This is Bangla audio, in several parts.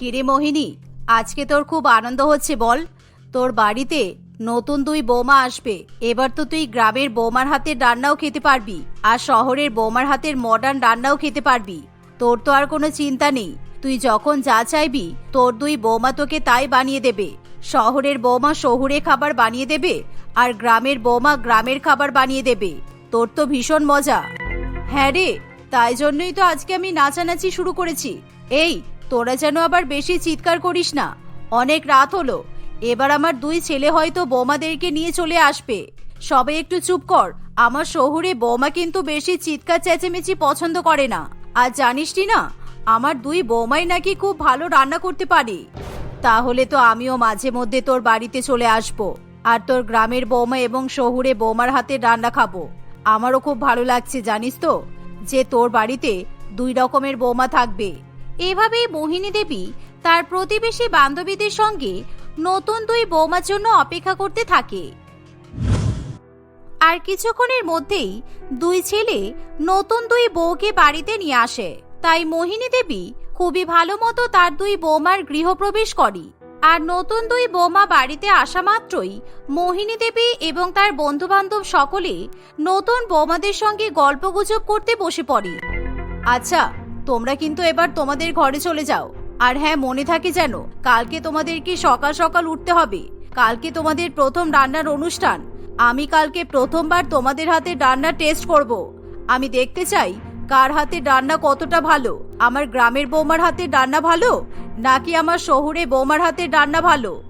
কিরে মোহিনী, আজকে তোর খুব আনন্দ হচ্ছে বল। তোর বাড়িতে নতুন দুই বৌমা আসবে। এবার তো তুই গ্রামের বৌমার হাতের রান্নাও খেতে পারবি আর শহরের বৌমার হাতের মডার্ন রান্নাও খেতে পারবি। তোর তো আর কোনো চিন্তা নেই। তুই যখন যা চাইবি, তোর দুই বৌমা তোকে তাই বানিয়ে দেবে। শহরের বৌমা শহুরে খাবার বানিয়ে দেবে আর গ্রামের বৌমা গ্রামের খাবার বানিয়ে দেবে। তোর তো ভীষণ মজা। হ্যাঁ রে, তাই জন্যই তো আজকে আমি নাচানাচি শুরু করেছি। এই তোরা যেন আবার বেশি চিৎকার করিস না। অনেক রাত হলো। এবার আমার দুই ছেলে হয়তো বৌমাদেরকে নিয়ে চলে আসবে। সবাই একটু চুপ কর। আমার শহুরে বৌমা কিন্তু বেশি চিৎকার চেঁচেমেচি পছন্দ করে না। আর জানিস না আমার দুই বৌমাই নাকি খুব ভালো রান্না করতে পারে। তাহলে তো আমিও মাঝে মধ্যে তোর বাড়িতে চলে আসব। আর তোর গ্রামের বৌমা এবং শহুরে বৌমার হাতে রান্না খাব। আমারও খুব ভালো লাগছে, জানিস তো? যে তোর বাড়িতে দুই রকমের বৌমা থাকবে। এভাবেই মোহিনী দেবী তার প্রতিবেশী বান্ধবীদের সঙ্গে নতুন দুই বৌমার জন্য অপেক্ষা করতে থাকে। আর কিছুক্ষণের মধ্যেই দুই ছেলে নতুন দুই বউকে বাড়িতে নিয়ে আসে। তাই মোহিনী দেবী খুবই ভালো মতো তার দুই বৌমার গৃহপ্রবেশ করে। আর নতুন দুই বৌমা বাড়িতে আসা মাত্রই মোহিনী দেবী এবং তার বন্ধু বান্ধব সকলে নতুন বৌমাদের সঙ্গে গল্পগুজব করতে বসে পড়ে। আচ্ছা তোমরা কিন্তু এবার তোমাদের ঘরে চলে যাও। আর হ্যাঁ মনে থাকে যেন, কালকে তোমাদেরকে সকাল সকাল উঠতে হবে। কালকে তোমাদের প্রথম রান্নার অনুষ্ঠান। আমি কালকে প্রথমবার তোমাদের হাতে রান্না টেস্ট করব। আমি দেখতে চাই, কার হাতে রান্না কতটা ভালো? আমার গ্রামের বৌমার হাতে রান্না ভালো? নাকি আমার শহুরে বৌমার হাতে রান্না ভালো?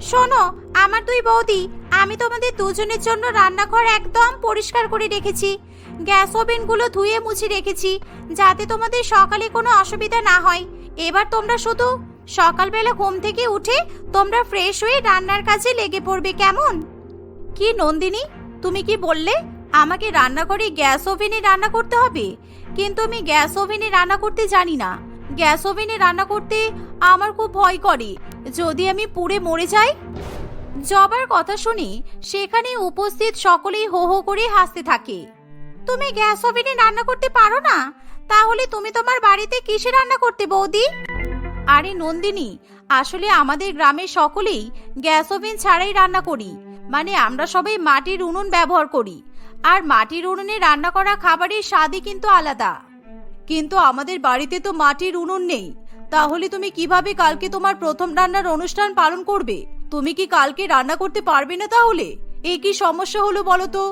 শোনো, আমার দুই বৌদি, আমি তোমাদের দুজনের জন্য রান্নাঘর একদম পরিষ্কার করে রেখেছি। গ্যাস ওভেনগুলো ধুয়ে মুছে রেখেছি, যাতে তোমাদের সকালে কোনো অসুবিধা না হয়। এবার তোমরা শুধু সকালবেলা ঘুম থেকে উঠে তোমরা ফ্রেশ হয়ে রান্নার কাজে লেগে পড়বে কেমন? কি নন্দিনী, তুমি কি বললে আমাকে রান্নাঘরে গ্যাস ওভেনে রান্না করতে হবে? কিন্তু আমি গ্যাস ওভেনে রান্না করতে জানি না। গ্যাস ওভেনে রান্না করতে আমার খুব ভয় করে। যদি আমি পুড়ে মরে যাই? জবার কথা শুনি সেখানে উপস্থিত সকলেই হো হো করে হাসতে থাকে। তুমি গ্যাস ওভেনে রান্না করতে পারো না, তাহলে তুমি তোমার বাড়িতে কিসে রান্না করতে বৌদি? আরে নন্দিনী, আসলে আমাদের গ্রামের সকলেই গ্যাস ওভেন ছাড়াই রান্না করি মানে আমরা সবাই মাটির উনুন ব্যবহার করি, আর মাটির উনুনে রান্না করা খাবারের স্বাদই কিন্তু আলাদা। কিন্তু আমাদের বাড়িতে তো মাটির উনুন নেই, তাহলে তুমি কীভাবে কালকে তোমার প্রথম রান্নার অনুষ্ঠান পালন করবে? তুমি কি কালকে রান্না করতে পারবে না তাহলে? এই কি সমস্যা হলো বলো তো?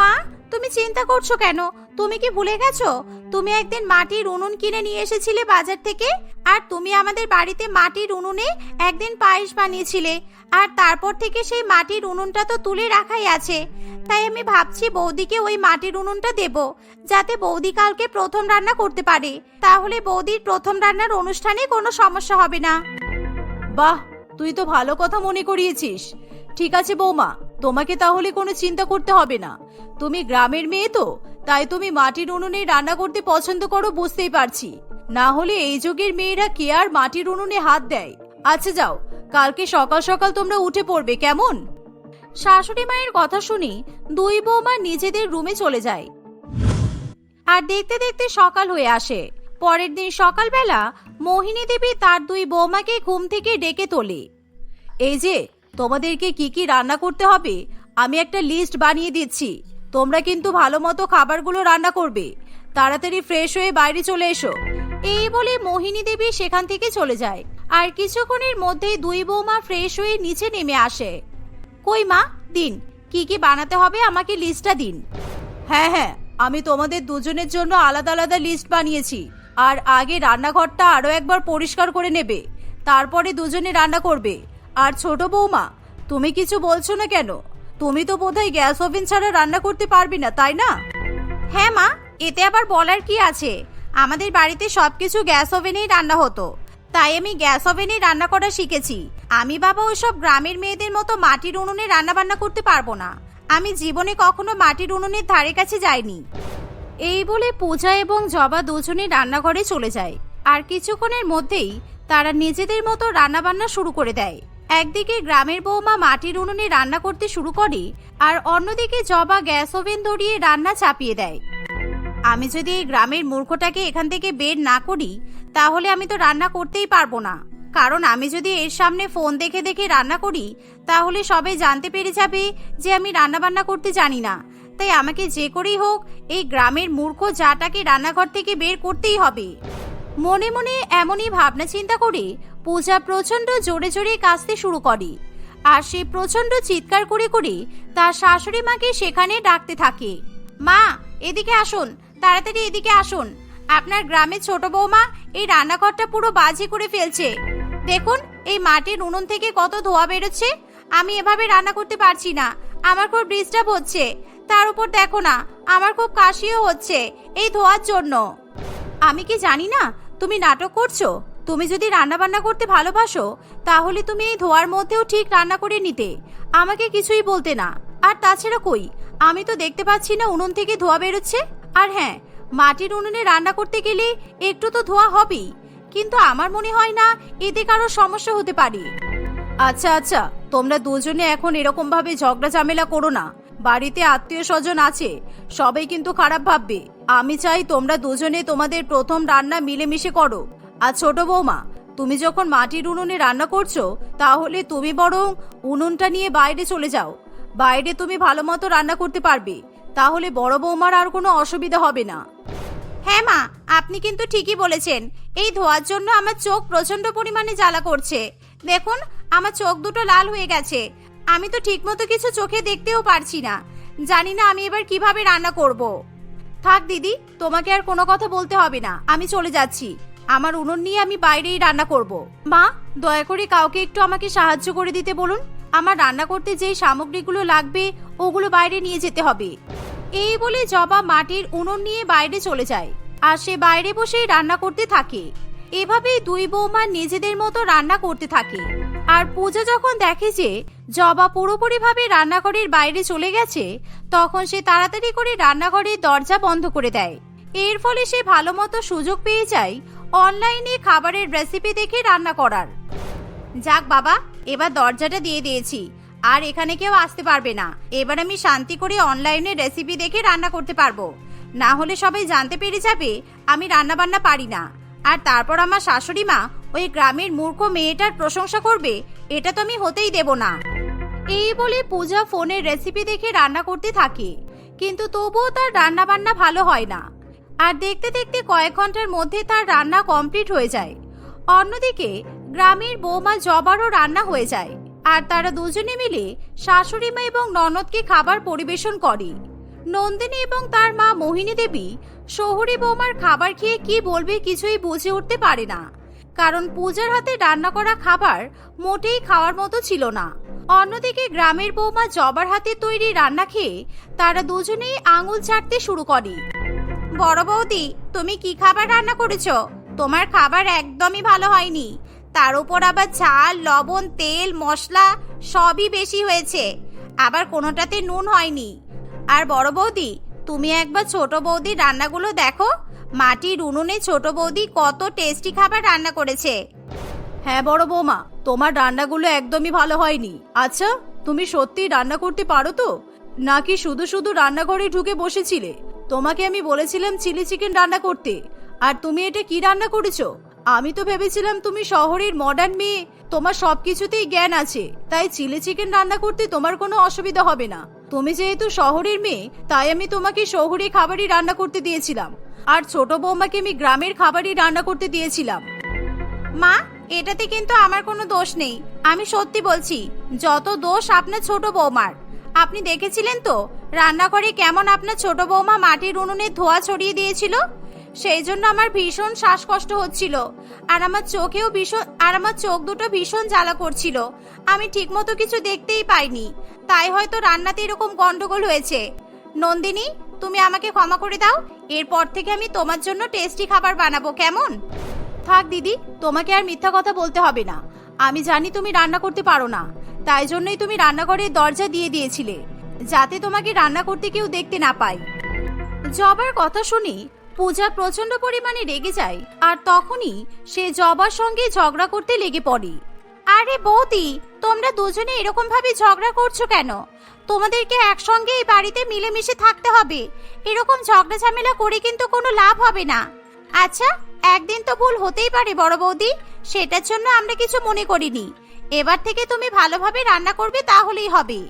মা তুমি চিন্তা করছ কেন? তুমি কি ভুলে গেছো? তুমি একদিন মাটির উনুন কিনে নিয়ে এসেছিলে বাজার থেকে, আর তুমি আমাদের বাড়িতে মাটির উনুনে একদিন পায়েস বানিয়েছিলে, আর তারপর থেকে সেই মাটির উনুনটা তো তুলে রাখাই আছে। তাই আমি ভাবছি বৌদিকে ওই মাটির উনুনটা দেব, যাতে বৌদি কালকে প্রথম রান্না করতে পারে। তাহলে বৌদির প্রথম রান্নার অনুষ্ঠানে কোনো সমস্যা হবে না। বাহ, তুই তো ভালো কথা মনে করিয়েছিস। ঠিক আছে বৌমা তোমাকে তাহলে কোনো চিন্তা করতে হবে না। তুমি গ্রামের মেয়ে তো, তাই তুমি মাটির উনুনে রান্না করতে পছন্দ করো বুঝতেই পারছি। না হলে এই যুগের মেয়েরা কে আর মাটির উনুনে হাত দেয়? আচ্ছা যাও, কালকে সকাল সকাল তোমরা উঠে পড়বে, কেমন? শাশুড়ি মায়ের কথা শুনি দুই বৌমা নিজেদের রুমে চলে যায়। আর দেখতে দেখতে সকাল হয়ে আসে। পরের দিন সকালবেলা মোহিনী দেবী তার দুই বৌমাকে ঘুম থেকে ডেকে তোলে। এই যে তোমাদেরকে কি কি রান্না করতে হবে? আমি একটা লিস্ট বানিয়ে দিচ্ছি। তোমরা কিন্তু ভালো মতো খাবারগুলো রান্না করবে। তাড়াতাড়ি ফ্রেশ হয়ে বাইরে চলে এসো। এই বলে মোহিনী দেবী সেখান থেকে চলে যায়। আর কিছুক্ষণের মধ্যেই দুই বৌমা ফ্রেশ হয়ে নিচে নেমে আসে। কই মা, দিন, কি কি বানাতে হবে আমাকে লিস্টটা দিন। হ্যাঁ হ্যাঁ আমি তোমাদের দুজনের জন্য আলাদা আলাদা লিস্ট বানিয়েছি। আর আগে রান্নাঘরটা আরও একবার পরিষ্কার করে নেবে। তারপরে দুজনে রান্না করবে। আর ছোট বৌমা, তুমি কিছু বলছো না কেন? তুমি তো বোধহয় গ্যাস ওভেন ছাড়া রান্না করতে পারবি না, তাই না? হ্যাঁ মা, এতে আবার বলার কি আছে? আমাদের বাড়িতে সবকিছু গ্যাস ওভেনেই রান্না হতো। তাই আমি গ্যাস ওভেনে রান্না করা শিখেছি। আমি বাবা ওইসব গ্রামের মেয়েদের মতো মাটির উনুনে রান্না বান্না করতে পারব না। আমি জীবনে কখনো মাটির উনুনের ধারে কাছে যাইনি। এই বলে পূজা এবং জবা দুজনে রান্নাঘরে চলে যায়। আর কিছুক্ষণের মধ্যেই তারা নিজেদের মতো রান্নাবান্না শুরু করে দেয়। একদিকে গ্রামের বৌমা মাটির উনুনে রান্না করতে শুরু করে, আর অন্যদিকে জবা গ্যাস ওভেন ধরিয়ে রান্না চাপিয়ে দেয়। আমি যদি এই গ্রামের মূর্খটাকে এখান থেকে বের না করি, তাহলে আমি তো রান্না করতেই পারব না। কারণ আমি যদি এর সামনে ফোন দেখে দেখে রান্না করি, তাহলে সবাই জানতে পেরে যাবে যে আমি রান্না বান্না করতে জানি না। তাই আমাকে যে করেই হোক, এই গ্রামের মূর্খ জাটাকে রান্নাঘর থেকে বের করতেই হবে। মনে মনে এমনই ভাবনা চিন্তা করে পূজা প্রচণ্ড জোরে জোরে কাঁচতে শুরু করে। আর সে প্রচণ্ড চিৎকার করে করে তার শাশুড়ি মাকে সেখানে ডাকতে থাকে। মা, এদিকে আসুন, তাড়াতাড়ি এদিকে আসুন। আপনার গ্রামের ছোট বৌমা এই রান্নাঘরটা পুরো বাজি করে ফেলছে। দেখুন, এই মাটির উনুন থেকে কত ধোয়া বেরোচ্ছে। আমি এভাবে রান্না করতে পারছি না। আমার খুব ডিস্টার্ব হচ্ছে। তার উপর দেখো না, আমার খুব কাশিও হচ্ছে এই ধোয়ার জন্য। আমি কি জানি না, তুমি নাটক করছ? তুমি যদি রান্না বান্না করতে ভালোবাসো, তাহলে তুমি এই ধোয়ার মধ্যেও ঠিক রান্না করে নিতে। আমাকে কিছুই বলতে না। আর তাছাড়া কই? আমি তো দেখতে পাচ্ছি না উনুন থেকে ধোয়া বেরোচ্ছে। আর হ্যাঁ মাটির উনুনে রান্না করতে গেলে একটু তো ধোয়া হবেই। কিন্তু আমার মনে হয় না এতে কারও সমস্যা হতে পারে। আচ্ছা আচ্ছা তোমরা দুজনে এখন এরকম ভাবে ঝগড়া ঝামেলা করো না। বাড়িতে আত্মীয় স্বজন আছে, সবাই কিন্তু খারাপ ভাববে। আমি চাই তোমরা দুজনে তোমাদের প্রথম রান্না মিলেমিশে করো। আর ছোট বৌমা, তুমি যখন মাটির উনুনে রান্না করছ, তাহলে তুমি বরং উনুনটা নিয়ে বাইরে চলে যাও। বাইরে তুমি ভালো মতো রান্না করতে পারবে। তাহলে বড় বৌমার আর কোনো অসুবিধা হবে না। হ্যাঁ মা, আপনি কিন্তু ঠিকই বলেছেন। এই ধোয়ার জন্য আমার চোখ প্রচণ্ড পরিমাণে জ্বালা করছে। দেখুন, আমার চোখ দুটো লাল হয়ে গেছে। আমি তো ঠিকমতো কিছু চোখে দেখতেও পারছি না। জানি না আমি এবার কীভাবে রান্না করব। থাক দিদি, তোমাকে আর কোনো কথা বলতে হবে না। আমি চলে যাচ্ছি। আমার উনুন নিয়ে আমি বাইরেই রান্না করব। মা, দয়া করে কাউকে একটু আমাকে সাহায্য করে দিতে বলুন। আমার রান্না করতে যেই সামগ্রীগুলো লাগবে, ওগুলো বাইরে নিয়ে যেতে হবে। এই বলে জবা মাটির উনুন নিয়ে বাইরে চলে যায় আর সে বাইরে বসেই রান্না করতে থাকে। এভাবেই দুই বৌমা নিজেদের মতো রান্না করতে থাকে। আর পূজা যখন দেখে যে জবা পুরোপুরিভাবে রান্নাঘরের বাইরে চলে গেছে, তখন সে তাড়াতাড়ি করে রান্নাঘরের দরজা বন্ধ করে দেয়। এর ফলে সে ভালো মতো সুযোগ পেয়ে যায় অনলাইনে খাবারের রেসিপি দেখে রান্না করার। যাক বাবা, এবার দরজাটা দিয়ে দিয়েছি। আর এখানে কেউ আসতে পারবে না। এবার আমি শান্তি করে অনলাইনে রেসিপি দেখে রান্না করতে পারব। না হলে সবাই জানতে পেরে যাবে, আমি রান্না বান্না পারি না। আর তারপর আমার শাশুড়ি মা ওই গ্রামের মূর্খ মেয়েটার প্রশংসা করবে, এটা তো আমি হতেই দেব না। এই বলে পূজা ফোনের রেসিপি দেখে রান্না করতে থাকে। কিন্তু তবুও তার রান্না বান্না ভালো হয় না। আর দেখতে দেখতে কয়েক ঘণ্টার মধ্যে তার রান্না কমপ্লিট হয়ে যায়। অন্যদিকে, গ্রামের বৌমা জবারও রান্না হয়ে যায় আর তারা দুজনে মিলে শাশুড়ি মা এবং ননদকে খাবার পরিবেশন করে। নন্দিনী এবং তার মা মোহিনী দেবী শহুরে বৌমার খাবার খেয়ে কি বলবে কিছুই বুঝে উঠতে পারে না। কারণ পূজার হাতে রান্না করা খাবার মোটেই খাওয়ার মতো ছিল না। অন্যদিকে গ্রামের বৌমা জবার হাতে তৈরি রান্না খেয়ে তারা দুজনেই আঙুল চাটতে শুরু করে। বড় বৌদি, তুমি কি খাবার রান্না করেছ? তোমার খাবার একদমই ভালো হয়নি। তার উপর আবার ঝাল, লবণ, তেল, মশলা সবই বেশি হয়েছে। আবার কোনোটাতে নুন হয়নি। আর বড় বৌদি, তুমি একবার ছোট বৌদির রান্নাগুলো দেখো। মাটির উনুনে ছোট বৌদি কত টেস্টি খাবার রান্না করেছে। হ্যাঁ বড় বৌমা, তোমার রান্নাগুলো একদমই ভালো হয়নি। আচ্ছা তুমি সত্যি রান্না করতে পারো তো? নাকি শুধু শুধু রান্নাঘরে ঢুকে বসেছিলে? তোমাকে আমি বলেছিলাম চিলি চিকেন রান্না করতে। আর তুমি এটা কি রান্না করেছ? আমি তো ভেবেছিলাম তুমি শহরের মডার্ন মেয়ে, তোমার সবকিছুতেই জ্ঞান আছে। তাই চিলি চিকেন রান্না করতে তোমার কোনো অসুবিধা হবে না। তুমি যেহেতু শহরের মেয়ে, তাই আমি তোমাকে শহরে খাবারই রান্না করতে দিয়েছিলাম। আর ছোট বৌমাকে আমি গ্রামের খাবারই রান্না করতে দিয়েছিলাম। মা, এটাতে কিন্তু আমার কোনো দোষ নেই। আমি সত্যি বলছি, যত দোষ আপনার ছোট বৌমার। আপনি দেখেছিলেন তো? রান্নাঘরে কেমন আপনার ছোট বৌমা মাটির উনুনে ধোয়া ছড়িয়ে দিয়েছিল? সেই জন্য আমার ভীষণ শ্বাসকষ্ট হচ্ছিল। আর আমার চোখেও ভীষণ আর আমার চোখ দুটো ভীষণ জ্বালা করছিল। আমি ঠিকমতো কিছু দেখতেই পাইনি। তাই হয়তো রান্নাতে এরকম গন্ডগোল হয়েছে। নন্দিনী, তুমি আমাকে ক্ষমা করে দাও। এরপর থেকে আমি তোমার জন্য টেস্টি খাবার বানাবো, কেমন? থাক দিদি, তোমাকে আর মিথ্যা কথা বলতে হবে না। আমি জানি তুমি রান্না করতে পারো না। তাই জন্যই তুমি রান্নাঘরের দরজা দিয়ে দিয়েছিলে, যাতে তোমাকে রান্না করতে কেউ দেখতে না পায়। জবার কথা শুনি পূজা প্রচণ্ড পরিমাণে রেগে যায়, আর তখনই সে জবার সঙ্গে ঝগড়া করতে লেগে পড়ে। আরে বৌদি, তোমরা দুজনে এরকম ভাবে ঝগড়া করছ কেন? তোমাদেরকে একসঙ্গে এই বাড়িতে মিলেমিশে থাকতে হবে। এরকম ঝগড়া ঝামেলা করে কিন্তু কোনো লাভ হবে না। আচ্ছা একদিন তো ভুল হতেই পারে বড় বৌদি, সেটার জন্য আমরা কিছু মনে করিনি। এবার থেকে তুমি ভালোভাবে রান্না করবে তাহলেই হবে।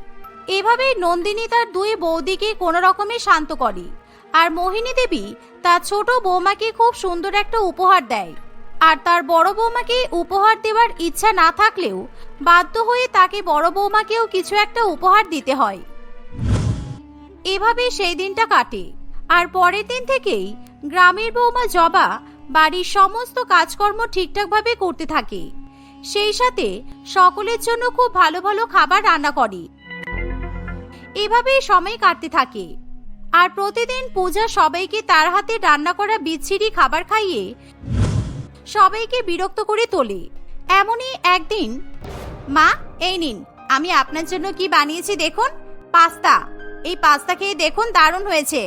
এভাবেই নন্দিনী তার দুই বৌদিকে কোনো রকমে শান্ত করে। আর মোহিনী দেবী তার ছোট বৌমাকে খুব সুন্দর একটা উপহার দেয়। আর তার বড় বৌমাকে উপহার দেওয়ার ইচ্ছা না থাকলেও বাধ্য হয়ে তাকে বড় বৌমাকেও কিছু একটা উপহার দিতে হয়। এভাবে সেই দিনটা কাটে। আর পরের দিন থেকেই গ্রামের বৌমা জবা বাড়ির সমস্ত কাজকর্ম ঠিকঠাকভাবে করতে থাকে। সেই সাথে সকলের জন্য খুব ভালো ভালো খাবার রান্না করে। এভাবেই সময় কাটতে থাকে। আর প্রতিদিন পূজা সবাইকে তার হাতে রান্না করা বিচ্ছিরি খাবার খাইয়ে সবাইকে বিরক্ত করে তোলে। এমনই একদিন, মা, এই নিন, আমি আপনার জন্য কি বানিয়েছি দেখুন, পাস্তা। এই পাস্তা খেয়ে দেখুন দারুণ হয়েছে।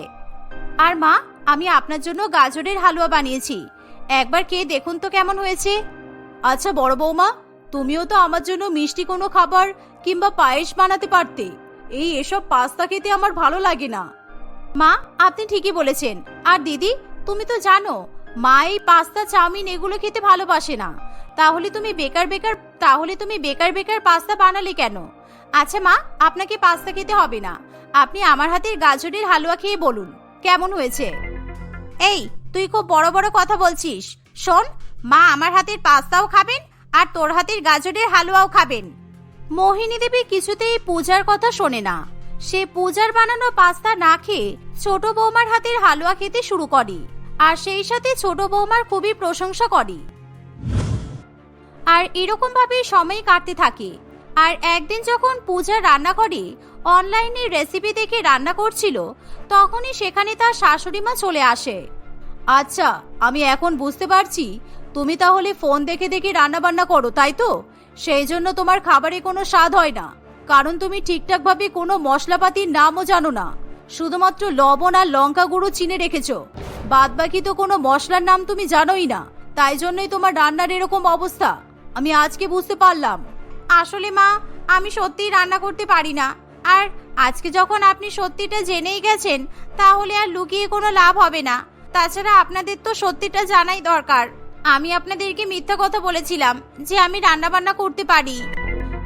আর মা, আমি আপনার জন্য গাজরের হালুয়া বানিয়েছি। একবার খেয়ে দেখুন তো কেমন হয়েছে। আচ্ছা বড় বৌমা, তুমিও তো আমার জন্য মিষ্টি কোনো খাবার কিংবা পায়েস বানাতে পারতে। এই এসব পাস্তা খেতে আমার ভালো লাগে না। মা, আপনি ঠিকই বলেছেন। আর দিদি, তুমি তো জানো, মা এই পাস্তা, চাউমিন এগুলো খেতে ভালোবাসে না। তাহলে তুমি বেকার বেকার, তাহলে তুমি বেকার বেকার পাস্তা বানালে কেন? আচ্ছা মা, আপনাকে পাস্তা খেতে হবে না। আপনি আমার হাতের গাজরের হালুয়া খেয়ে বলুন। কেমন হয়েছে? এই, তুই খুব বড় বড় কথা বলছিস। শোন মা আমার হাতের পাস্তাও খাবেন আর তোর হাতের গাজরের হালুয়াও খাবেন। মোহিনী দেবী কিছুতেই পূজার কথা শোনে না। সে পূজার বানানো পাস্তা না খেয়ে ছোট বৌমার হাতের হালুয়া খেতে শুরু করে আর সেই সাথে ছোট বৌমার খুবই প্রশংসা করে। আর এরকম ভাবে সময় কাটতে থাকে। আর একদিন যখন পূজা রান্না করে, অনলাইনে রেসিপি দেখে রান্না করছিল, তখনই সেখানে তার শাশুড়ি মা চলে আসে। আচ্ছা আমি এখন বুঝতে পারছি তুমি তাহলে ফোন দেখে দেখে রান্না বান্না করো, তাই তো? সেই জন্য তোমার খাবারে কোনো স্বাদ হয় না। কারণ তুমি ঠিকঠাকভাবে কোনো মশলাপাতির নামও জানো না। শুধুমাত্র লবণ আর লঙ্কা গুঁড়ো চিনে রেখেছ। বাদ বাকি তো কোনো মশলার নাম তুমি জানোই না। তাই জন্যই তোমার রান্নার এরকম অবস্থা। আমি আজকে বুঝতে পারলাম। আসলে মা, আমি সত্যিই রান্না করতে পারি না। আর আজকে যখন আপনি সত্যিটা জেনেই গেছেন, তাহলে আর লুকিয়ে কোনো লাভ হবে না। তাছাড়া আপনাদের তো সত্যিটা জানাই দরকার। আমি আপনাদেরকে মিথ্যা কথা বলেছিলাম যে আমি রান্না বান্না করতে পারি।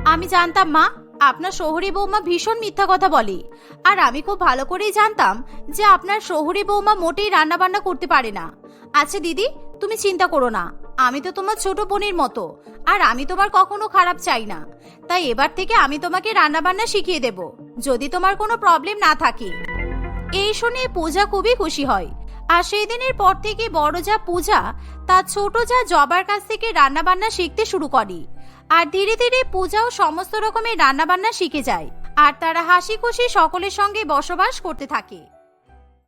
আমি জানতাম, মা, আপনার শহরে বৌমা ভীষণ মিথ্যা কথা বলে। আর আমি খুব ভালো করেই জানতাম যে আপনার শহরে বৌমা মোটেই রান্না বান্না করতে পারে না। আচ্ছা দিদি, তুমি চিন্তা করো না। আমি তো তোমার ছোট বোনের মতো, আর আমি তোমার কখনো খারাপ চাই না। তাই এবার থেকে আমি তোমাকে রান্না বান্না শিখিয়ে দেব, যদি তোমার কোনো প্রবলেম না থাকে। এই শুনে পূজা খুবই খুশি হয়। আর সেই দিনের পর থেকে বড় যা পূজা তার ছোট যা জবার কাছ থেকে রান্নাবান্না শিখতে শুরু করে। আর ধীরে ধীরে পূজাও সমস্ত রকমের রান্নাবান্না শিখে যায়। আর তারা হাসি খুশি সকলের সঙ্গে বসবাস করতে থাকে।